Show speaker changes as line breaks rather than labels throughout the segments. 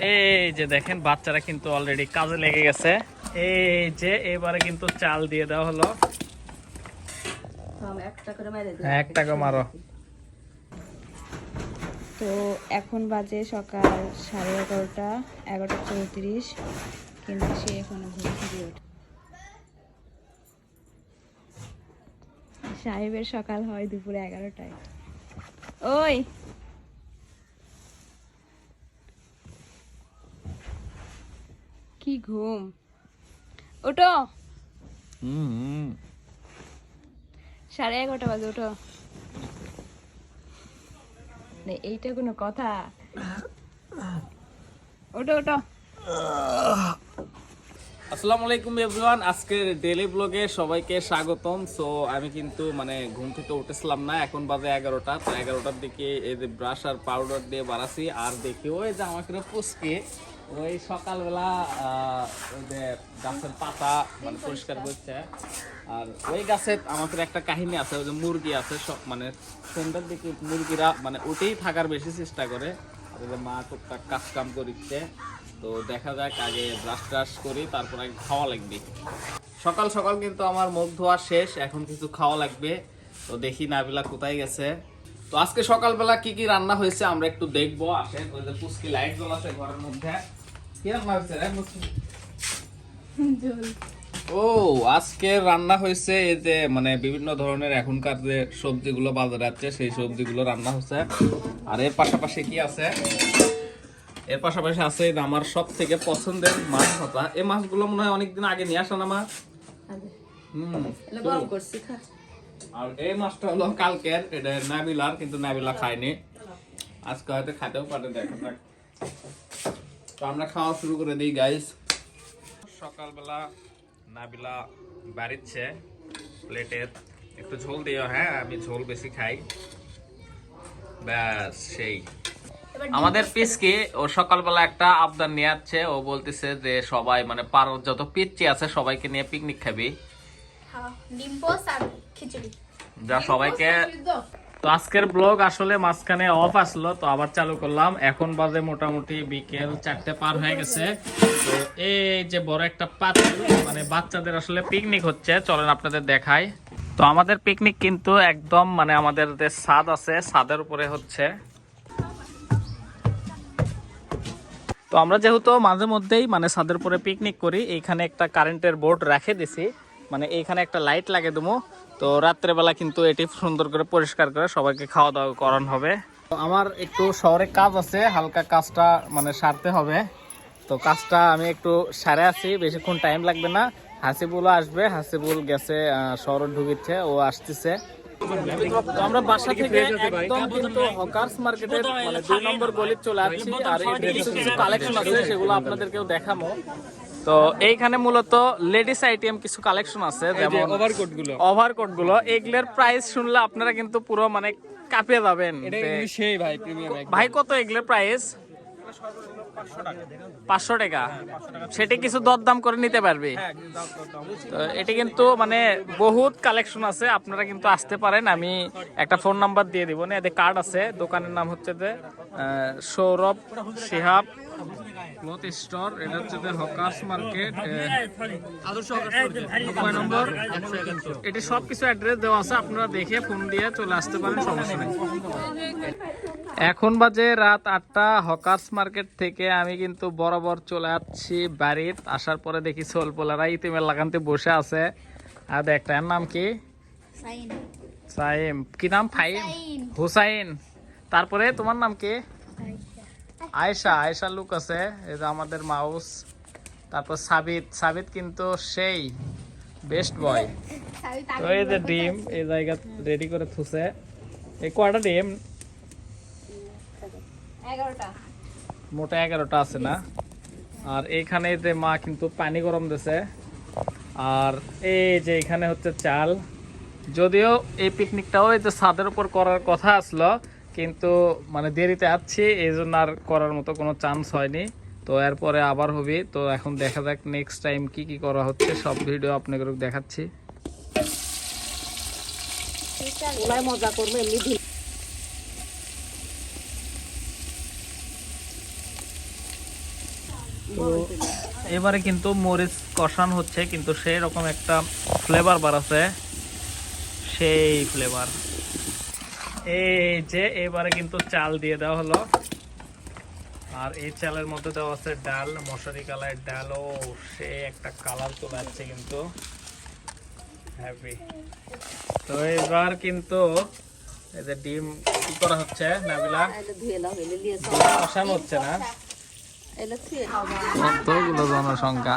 এই যে দেখেন বাচ্চারা কিন্তু অলরেডি কাজে লেগে গেছে। এই যে এবারে কিন্তু চাল দিয়ে দেওয়া হলো।
একটা করে মেরে দিই।
হ্যাঁ, এক টাকা মারো।
তো এখন বাজে সকাল সাড়ে এগারোটা এগারোটা চৌত্রিশ কিন্তু সে এখনও ঘুম থেকে ওঠে। সাহেবের সকাল হয় দুপুরে এগারোটায়। ওই! কি ঘুম? ওটো সাড়ে এগারোটা বাজে ওঠো এইটা কোনো কথা? ওটো ওটো
আসসালামু আলাইকুম এভরিওয়ান আজকের ডেলি ব্লগে সবাইকে স্বাগতম। সো আমি কিন্তু মানে ঘুম থেকে উঠেছিলাম না এখন বাজে এগারোটা। তো এগারোটার দিকে এই যে ব্রাশ আর পাউডার দিয়ে বাড়াছি আর দেখি ওই যে আমাকে পুষকে ওই সকালবেলা যে গাছের পাতা মানে পরিষ্কার করছে। আর ওই গাছে আমাদের একটা কাহিনী আছে, ওই যে মুরগি আছে, সব মানে সন্ধ্যার দিকে মুরগিরা মানে ওটেই থাকার বেশি চেষ্টা করে। আর যে মা টুকটাক কাজ কাম করিচ্ছে, তো দেখা যাক, আগে ব্রাশ ট্রাশ করি, তারপর আগে খাওয়া লাগবে। সকাল সকাল কিন্তু আমার মুখ ধোয়া শেষ, এখন কিছু খাওয়া লাগবে। তো দেখি নাবিলা কোথায় গেছে। তো আজকে সকালবেলা কি কি রান্না হয়েছে আমরা একটু দেখব, আসেন, ওই যে পুষ্কি লাইট জ্বলাছে ঘরের মধ্যে। ও আজকে রান্না হয়েছে এই যে মানে বিভিন্ন ধরনের এখনকার যে সবজিগুলো বাজারে আছে সেই সবজিগুলো রান্না হচ্ছে। আর এর পাশাপাশি কি আছে? এর পাশাপাশি আছে আমার সব থেকে পছন্দের মাছ ভাজা। এই মাছগুলো মনে হয় অনেকদিন আগে নিয়ে আসা না মা? হুম আর এই মাছটা হলো কালকের এটা নাবিলার কিন্তু নাবিলা খায়নি। আজকে হয়তো খাতেও পারে দেখা যাক। তো আমরা খাওয়া শুরু করে দিই গাইস সকালবেলা নাবিলা বাড়িচ্ছে প্লেটের একটু ঝোল দিও হ্যাঁ? আমি ঝোল বেশি খাই। ব্যাস সেই। আমাদের পিসকি ও সকালবেলা একটা আবদার নিয়ে আসছে। ও বলতেছে যে সবাই মানে পাড়ার যত পিচ্ছি আছে সবাইকে নিয়ে পিকনিক খাবি।
খিচুড়ি।
যা সবাইকে তো আজকের ব্লগ আসলে মাঝখানে অফ আসলো, তো আবার চালু করলাম। এখন বাজে মোটামুটি বিকেল চারটে পার হয়ে গেছে। তো এই যে বড় একটা পাত্র মানে বাচ্চাদের আসলে পিকনিক হচ্ছে, চলেন আপনাদের দেখাই। তো আমাদের পিকনিক কিন্তু একদম মানে আমাদের যে ছাদ আছে, ছাদের উপরে হচ্ছে। তো আমরা যেহেতু মাঝে মধ্যেই মানে ছাদের উপরে পিকনিক করি, এইখানে একটা কারেন্টের বোর্ড রেখে দিছি। মানে এইখানে একটা লাইট লাগে দেবো। তো রাত্রেবেলা কিন্তু এটি সুন্দর করে পরিষ্কার করে সবাইকে খাওয়া দাওয়া করানো হবে। তো আমার একটু শহরে কাজ আছে, হালকা কাজটা মানে সারতে হবে। তো কাজটা আমি একটু সারে আছি, বেশিক্ষণ টাইম লাগবে না। হাসিবুলও আসবে, হাসিবুল গেছে শহরে ঢুকিচ্ছে ও আসতেছে। আমরা বাসা থেকে একদম কিন্তু হকার্স মার্কেটের মানে দুই নম্বর গলি চলে আসছি, আর কিছু কালেকশন আছে, সেগুলো আপনাদেরকেও দেখাবো তো এইখানে মূলত লেডিস আইটেম কিছু কালেকশন আছে যেমন ওভারকোটগুলো ওভারকোটগুলো এগুলোর প্রাইস শুনলে আপনারা কিন্তু পুরো মানে কাঁপিয়ে যাবেন
সেই ভাই প্রিমিয়াম
ভাই কত এগুলোর প্রাইস পাঁচশো টাকা। সেটি কিছু দরদাম করে নিতে পারবে। তো এটি কিন্তু মানে বহুত কালেকশন আছে আপনারা কিন্তু আসতে পারেন। আমি একটা ফোন নাম্বার দিয়ে দিব না এতে কার্ড আছে। দোকানের নাম হচ্ছে যে সৌরভ শিহাব। ক্লথ স্টোর এটা হচ্ছে হকার্স মার্কেট কয় নম্বর। এটি সব কিছু অ্যাড্রেস দেওয়া আছে আপনারা দেখে ফোন দিয়ে চলে আসতে পারেন সমস্যা নেই। এখন বাজে রাত আটটা হকার্স মার্কেট থেকে আমি কিন্তু বরাবর চলে আসছি বাড়ির। আসার পরে দেখি সোলপোলারা ইতিমের লাগানতে বসে আছে। আর একটা এর নাম কি?
সাইন
সাইম। কি নাম? ফাইম? হুসাইন। তারপরে তোমার নাম কি? আয়েশা আয়েশা লুক আছে এই যে আমাদের মাউস। তারপর সাবিত সাবিত কিন্তু সেই বেস্ট বয় তো এই যে ডিম এই জায়গা রেডি করে থুসে এই কয়টা ডিম? মোটা এগারোটা আছে না? আর এইখানে যে মা কিন্তু পানি গরম দিছে। আর এই যে এখানে হচ্ছে চাল। যদিও এই পিকনিকটাও এই যে ছাদের উপর করার কথা আসলো কিন্তু মানে দেরিতে আসছি এই জন্য আর করার মতো কোনো চান্স হয়নি। তো এরপরে আবার হবে। তো এখন দেখা যাক নেক্সট টাইম কি কি করা হচ্ছে সব ভিডিও আপনাদের দেখাচ্ছি।
মজা করব এমনি
তো এবারে কিন্তু মরিচ কষান হচ্ছে কিন্তু সেই রকম একটা ফ্লেভার বাড়াছে সেই ফ্লেভার এই যে এবারে কিন্তু চাল দিয়ে দেওয়া হলো। আর এই চালের মধ্যে দেওয়া আছে ডাল মশারি কালারের ডাল। ও সে একটা কালার চলে আসছে কিন্তু। হ্যাপি তো এবার কিন্তু এই যে ডিম কি করা হচ্ছে নাবিলা? ডিম হচ্ছে না? কতগুলো জনসংখ্যা?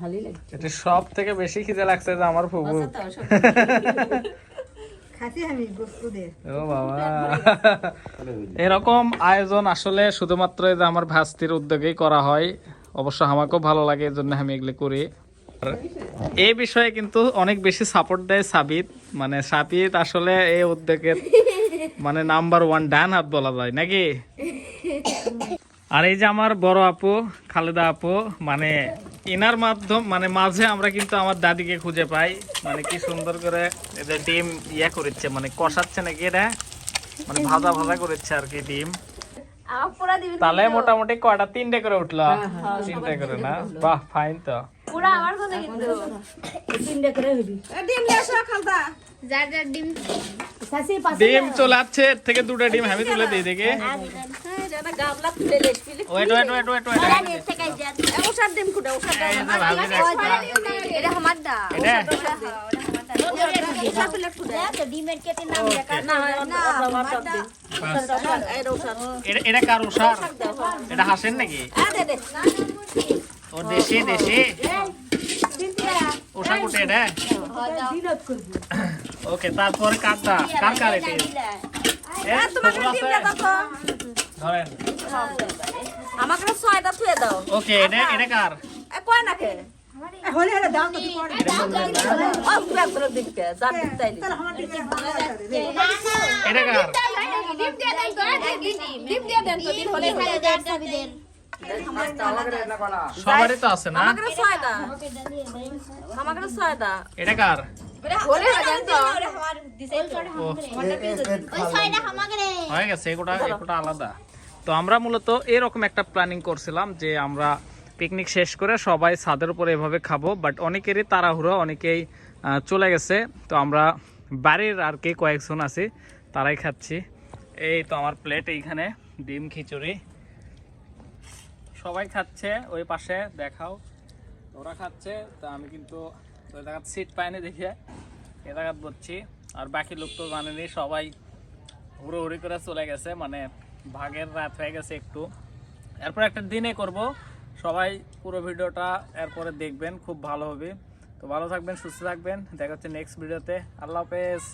ভালোই লাগে
এটা সব থেকে বেশি খিদে লাগছে যে আমার ফুবু। এরকম আয়োজন আসলে শুধুমাত্র যে আমার ভাস্তির উদ্যোগেই করা হয় অবশ্য আমাকেও ভালো লাগে এই জন্য আমি এগুলো করি। এই বিষয়ে কিন্তু অনেক বেশি সাপোর্ট দেয় সাবিত। মানে সাবিত আসলে এই উদ্যোগের মানে নাম্বার ওয়ান ডান হাত বলা যায় নাকি? আর এই যে আমার বড় আপু খালেদা আপু মানে ইনার মাধ্যম মানে মাঝে আমরা কিন্তু আমার দাদিকে খুঁজে পাই। মানে কি সুন্দর করে এদের ডিম ইয়া করেছে মানে কষাচ্ছে নাকি এটা? মানে ভাজা ভাজা করেছে আর কি ডিম। তাহলে মোটামুটি কয়টা? তিনটে করে উঠল। তিনটে করে না? বাহ ফাইন তো।
পুরা আমার কথা কিন্তু।
তিনটে করে হবি ডিম নিয়ে খালদা।
যার যার ডিম।
ডিম চলে আসছে এর থেকে দুটো ডিম আমি তুলে দিই দেখে।
গামলা তুলে লেট পিলে
wait wait wait wait wait
থেকে যান।
ওষার ডিম কুটা ওষার
এই যে ভাবি
এটা আমার দা
এটা?
ওষার প্লেট কুটা
ডিমের কেটে নাম লেখা
না না আমার দা
এটা এটা কার উষার এটা হাসেন নাকি? ও দেশি দেশি। উষা কুটে এটা? ওকে তারপরে কারটা কার কার এটা? এ, ধরেন।
আমাকে ছয়টা থুয়ে দাও।
ওকে এটা এটা কার?
এ কয় না কে? হলে হলে দাও তো ও পুরা করে দিতে যা দিতে তাহলে আমার
এটা কার
ডিম দিয়ে দেন। তো ডিম দিয়ে দেন তো ডিম হলে দেন চাবি দেন
সবারই তো আছে না?
আমাকে ছয়টা। আমাকে ছয়টা।
এটা কার? হয়ে গেছে এগুলা এগুলা আলাদা। তো আমরা মূলত এরকম একটা প্ল্যানিং করছিলাম যে আমরা পিকনিক শেষ করে সবাই ছাদের উপরে এভাবে খাব বাট অনেকেরই তাড়াহুড়ো, অনেকেই চলে গেছে। তো আমরা বাড়ির আর কি কয়েকজন আছি, তারাই খাচ্ছি। এই তো আমার প্লেট এইখানে, ডিম, খিচুড়ি। সবাই খাচ্ছে, ওই পাশে দেখাও। ওরা খাচ্ছে, তা আমি কিন্তু ওই জায়গায় সিট পাইনি দেখে। এ জায়গায় বলছি আর বাকি লোক তো জানেনি, সবাই হুড়োহুড়ি করে চলে গেছে মানে ভাগের রাত হয়ে গেছে একটু। এরপর একটা দিনে করব। সবাই পুরো ভিডিওটা এরপরে দেখবেন, খুব ভালো হবে। তো ভালো থাকবেন, সুস্থ থাকবেন। দেখা হচ্ছে নেক্সট ভিডিওতে আল্লাহ হাফেজ।